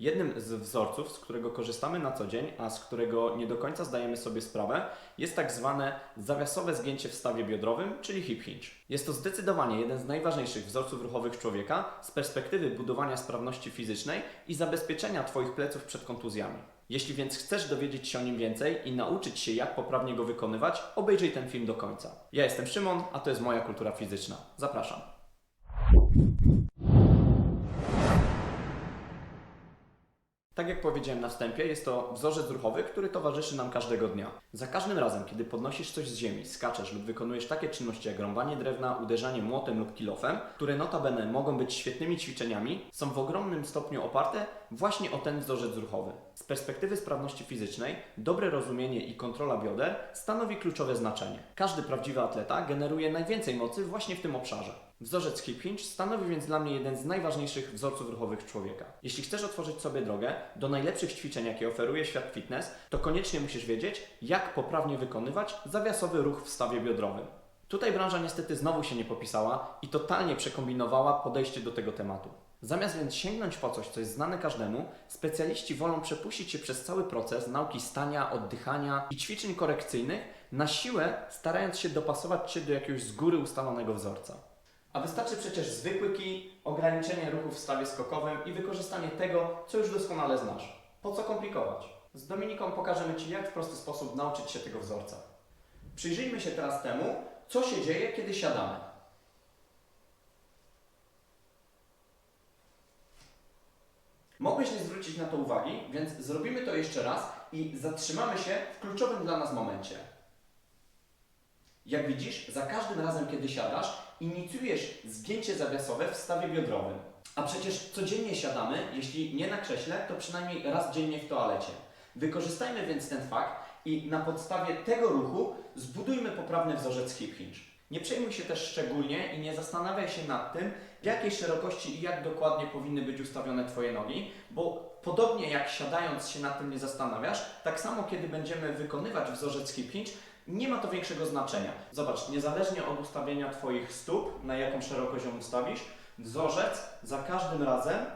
Jednym z wzorców, z którego korzystamy na co dzień, a z którego nie do końca zdajemy sobie sprawę, jest tak zwane zawiasowe zgięcie w stawie biodrowym, czyli hip hinge. Jest to zdecydowanie jeden z najważniejszych wzorców ruchowych człowieka z perspektywy budowania sprawności fizycznej i zabezpieczenia Twoich pleców przed kontuzjami. Jeśli więc chcesz dowiedzieć się o nim więcej i nauczyć się, jak poprawnie go wykonywać, obejrzyj ten film do końca. Ja jestem Szymon, a to jest moja kultura fizyczna. Zapraszam. Tak jak powiedziałem na wstępie, jest to wzorzec ruchowy, który towarzyszy nam każdego dnia. Za każdym razem, kiedy podnosisz coś z ziemi, skaczesz lub wykonujesz takie czynności jak rąbanie drewna, uderzanie młotem lub kilofem, które notabene mogą być świetnymi ćwiczeniami, są w ogromnym stopniu oparte właśnie o ten wzorzec ruchowy. Z perspektywy sprawności fizycznej, dobre rozumienie i kontrola bioder stanowi kluczowe znaczenie. Każdy prawdziwy atleta generuje najwięcej mocy właśnie w tym obszarze. Wzorzec hip hinge stanowi więc dla mnie jeden z najważniejszych wzorców ruchowych człowieka. Jeśli chcesz otworzyć sobie drogę do najlepszych ćwiczeń, jakie oferuje świat fitness, to koniecznie musisz wiedzieć, jak poprawnie wykonywać zawiasowy ruch w stawie biodrowym. Tutaj branża niestety znowu się nie popisała i totalnie przekombinowała podejście do tego tematu. Zamiast więc sięgnąć po coś, co jest znane każdemu, specjaliści wolą przepuścić się przez cały proces nauki stania, oddychania i ćwiczeń korekcyjnych, na siłę starając się dopasować się do jakiegoś z góry ustalonego wzorca. A wystarczy przecież zwykły kij, ograniczenie ruchu w stawie skokowym i wykorzystanie tego, co już doskonale znasz. Po co komplikować? Z Dominiką pokażemy Ci, jak w prosty sposób nauczyć się tego wzorca. Przyjrzyjmy się teraz temu, co się dzieje, kiedy siadamy. Mogłeś nie zwrócić na to uwagi, więc zrobimy to jeszcze raz i zatrzymamy się w kluczowym dla nas momencie. Jak widzisz, za każdym razem, kiedy siadasz, inicjujesz zgięcie zawiasowe w stawie biodrowym. A przecież codziennie siadamy, jeśli nie na krześle, to przynajmniej raz dziennie w toalecie. Wykorzystajmy więc ten fakt i na podstawie tego ruchu zbudujmy poprawny wzorzec hip hinge. Nie przejmuj się też szczególnie i nie zastanawiaj się nad tym, w jakiej szerokości i jak dokładnie powinny być ustawione Twoje nogi, bo podobnie jak siadając się nad tym nie zastanawiasz, tak samo kiedy będziemy wykonywać wzorzec hip hinge, nie ma to większego znaczenia. Zobacz, niezależnie od ustawienia Twoich stóp, na jaką szerokość ją ustawisz, wzorzec za każdym razem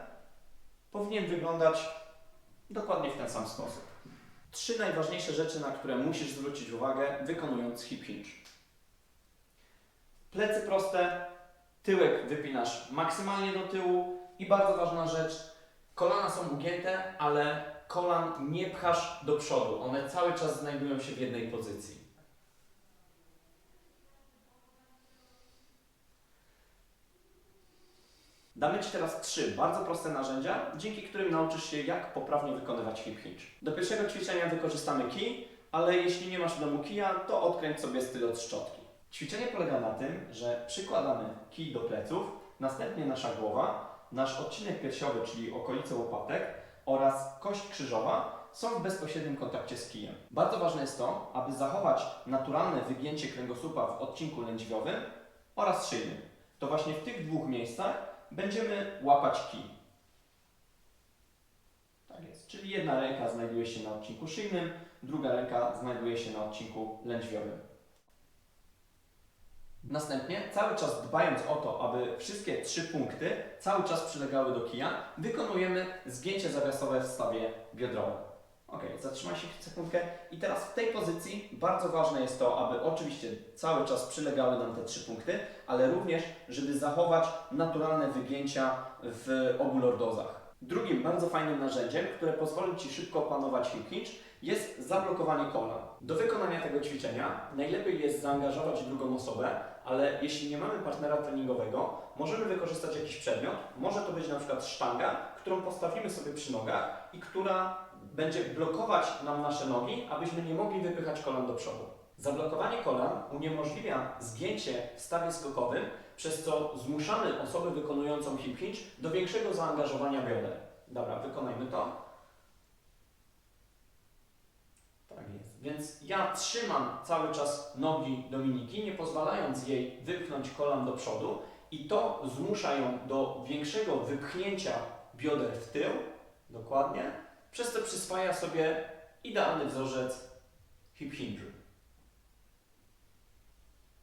powinien wyglądać dokładnie w ten sam sposób. Trzy najważniejsze rzeczy, na które musisz zwrócić uwagę, wykonując hip hinge. Plecy proste, tyłek wypinasz maksymalnie do tyłu i bardzo ważna rzecz, kolana są ugięte, ale kolan nie pchasz do przodu. One cały czas znajdują się w jednej pozycji. Damy Ci teraz trzy bardzo proste narzędzia, dzięki którym nauczysz się, jak poprawnie wykonywać hip hinge. Do pierwszego ćwiczenia wykorzystamy kij, ale jeśli nie masz w domu kija, to odkręć sobie styl od szczotki. Ćwiczenie polega na tym, że przykładamy kij do pleców, następnie nasza głowa, nasz odcinek piersiowy, czyli okolice łopatek oraz kość krzyżowa są w bezpośrednim kontakcie z kijem. Bardzo ważne jest to, aby zachować naturalne wygięcie kręgosłupa w odcinku lędźwiowym oraz szyjnym. To właśnie w tych dwóch miejscach będziemy łapać kij. Tak jest. Czyli jedna ręka znajduje się na odcinku szyjnym, druga ręka znajduje się na odcinku lędźwiowym. Następnie, cały czas dbając o to, aby wszystkie trzy punkty cały czas przylegały do kija, wykonujemy zgięcie zawiasowe w stawie biodrowym. Ok, zatrzymaj się sekundkę i teraz w tej pozycji bardzo ważne jest to, aby oczywiście cały czas przylegały nam te trzy punkty, ale również, żeby zachować naturalne wygięcia w obu lordozach. Drugim bardzo fajnym narzędziem, które pozwoli Ci szybko opanować hip hinge, jest zablokowanie kolan. Do wykonania tego ćwiczenia najlepiej jest zaangażować drugą osobę, ale jeśli nie mamy partnera treningowego, możemy wykorzystać jakiś przedmiot. Może to być na przykład sztanga, którą postawimy sobie przy nogach i która będzie blokować nam nasze nogi, abyśmy nie mogli wypychać kolan do przodu. Zablokowanie kolan uniemożliwia zgięcie w stawie skokowym, przez co zmuszamy osobę wykonującą hip hinge do większego zaangażowania bioder. Dobra, wykonajmy to. Tak jest. Więc ja trzymam cały czas nogi Dominiki, nie pozwalając jej wypchnąć kolan do przodu i to zmusza ją do większego wypchnięcia bioder w tył, dokładnie, przez co przyswaja sobie idealny wzorzec hip hinge.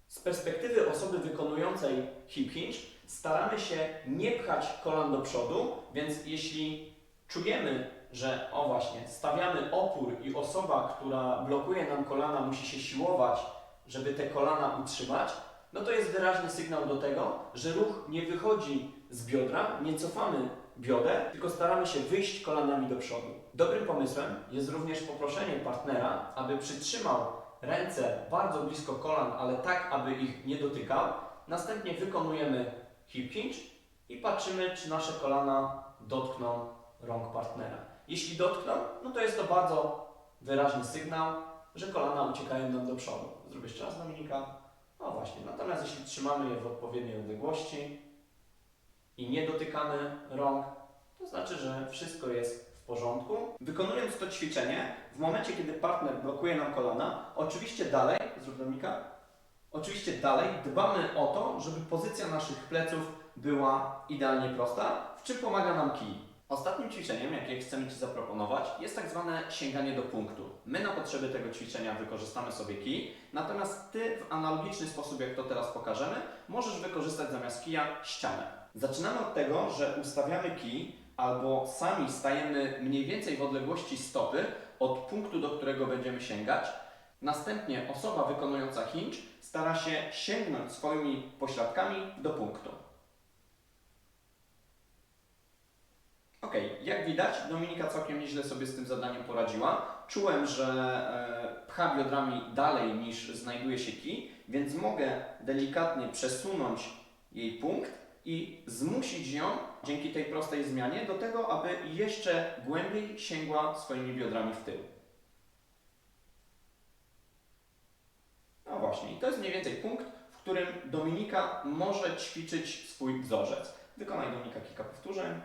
Z perspektywy osoby wykonującej hip hinge staramy się nie pchać kolan do przodu, więc jeśli czujemy, że o właśnie, stawiamy opór i osoba, która blokuje nam kolana, musi się siłować, żeby te kolana utrzymać, no to jest wyraźny sygnał do tego, że ruch nie wychodzi z biodra, nie cofamy bioder, tylko staramy się wyjść kolanami do przodu. Dobrym pomysłem jest również poproszenie partnera, aby przytrzymał ręce bardzo blisko kolan, ale tak, aby ich nie dotykał. Następnie wykonujemy hip hinge i patrzymy, czy nasze kolana dotkną rąk partnera. Jeśli dotkną, no to jest to bardzo wyraźny sygnał, że kolana uciekają nam do przodu. Zrobię jeszcze raz, Dominika. No właśnie, natomiast jeśli trzymamy je w odpowiedniej odległości i nie dotykamy rąk, to znaczy, że wszystko jest w porządku. Wykonując to ćwiczenie, w momencie, kiedy partner blokuje nam kolana, oczywiście dalej, zrób Dominika, oczywiście dalej dbamy o to, żeby pozycja naszych pleców była idealnie prosta, w czym pomaga nam kij. Ostatnim ćwiczeniem, jakie chcemy Ci zaproponować, jest tak zwane sięganie do punktu. My na potrzeby tego ćwiczenia wykorzystamy sobie kij, natomiast Ty w analogiczny sposób, jak to teraz pokażemy, możesz wykorzystać zamiast kija ścianę. Zaczynamy od tego, że ustawiamy kij albo sami stajemy mniej więcej w odległości stopy od punktu, do którego będziemy sięgać. Następnie osoba wykonująca hinge stara się sięgnąć swoimi pośladkami do punktu. Ok, jak widać, Dominika całkiem nieźle sobie z tym zadaniem poradziła. Czułem, że e, pcha biodrami dalej niż znajduje się kij, więc mogę delikatnie przesunąć jej punkt i zmusić ją dzięki tej prostej zmianie do tego, aby jeszcze głębiej sięgła swoimi biodrami w tył. No właśnie, to jest mniej więcej punkt, w którym Dominika może ćwiczyć swój wzorzec. Wykonaj Dominika kilka powtórzeń.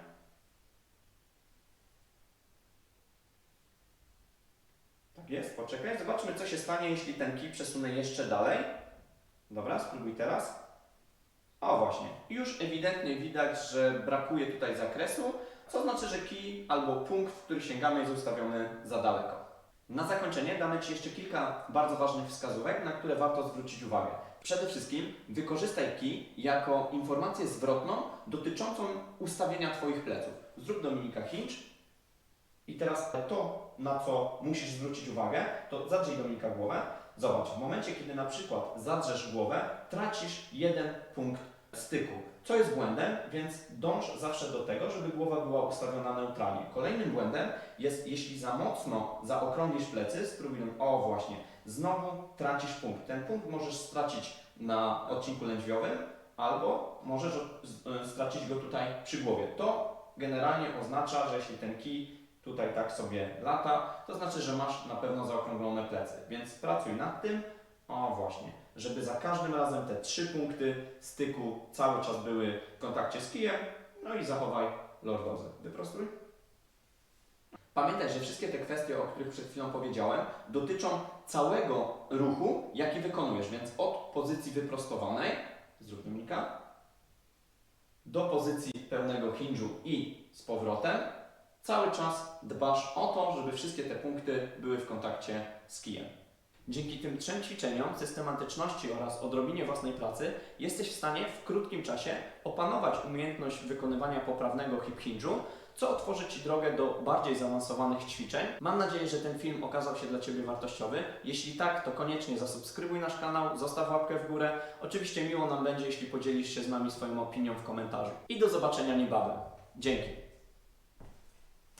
Tak jest, poczekaj. Zobaczmy, co się stanie, jeśli ten kij przesunę jeszcze dalej. Dobra, spróbuj teraz. O właśnie, już ewidentnie widać, że brakuje tutaj zakresu, co znaczy, że kij albo punkt, w który sięgamy jest ustawiony za daleko. Na zakończenie damy Ci jeszcze kilka bardzo ważnych wskazówek, na które warto zwrócić uwagę. Przede wszystkim wykorzystaj kij jako informację zwrotną dotyczącą ustawienia Twoich pleców. Zrób Dominika hinge i teraz to, na co musisz zwrócić uwagę, to zadrzyj Dominika głowę. Zobacz, w momencie, kiedy na przykład zadrzesz głowę, tracisz jeden punkt styku, co jest błędem, więc dąż zawsze do tego, żeby głowa była ustawiona neutralnie. Kolejnym błędem jest, jeśli za mocno zaokrąglisz plecy, spróbuj, o właśnie, znowu tracisz punkt. Ten punkt możesz stracić na odcinku lędźwiowym, albo możesz e, stracić go tutaj przy głowie. To generalnie oznacza, że jeśli ten kij tutaj tak sobie lata, to znaczy, że masz na pewno zaokrąglone plecy. Więc pracuj nad tym, o właśnie, żeby za każdym razem te trzy punkty styku cały czas były w kontakcie z kijem, no i zachowaj lordozę. Wyprostuj. Pamiętaj, że wszystkie te kwestie, o których przed chwilą powiedziałem, dotyczą całego ruchu, jaki wykonujesz, więc od pozycji wyprostowanej, zrób Dominika, do pozycji pełnego hinge'u i z powrotem, cały czas dbasz o to, żeby wszystkie te punkty były w kontakcie z kijem. Dzięki tym trzem ćwiczeniom, systematyczności oraz odrobinie własnej pracy jesteś w stanie w krótkim czasie opanować umiejętność wykonywania poprawnego hip hinge'u, co otworzy Ci drogę do bardziej zaawansowanych ćwiczeń. Mam nadzieję, że ten film okazał się dla Ciebie wartościowy. Jeśli tak, to koniecznie zasubskrybuj nasz kanał, zostaw łapkę w górę. Oczywiście miło nam będzie, jeśli podzielisz się z nami swoją opinią w komentarzu. I do zobaczenia niebawem. Dzięki.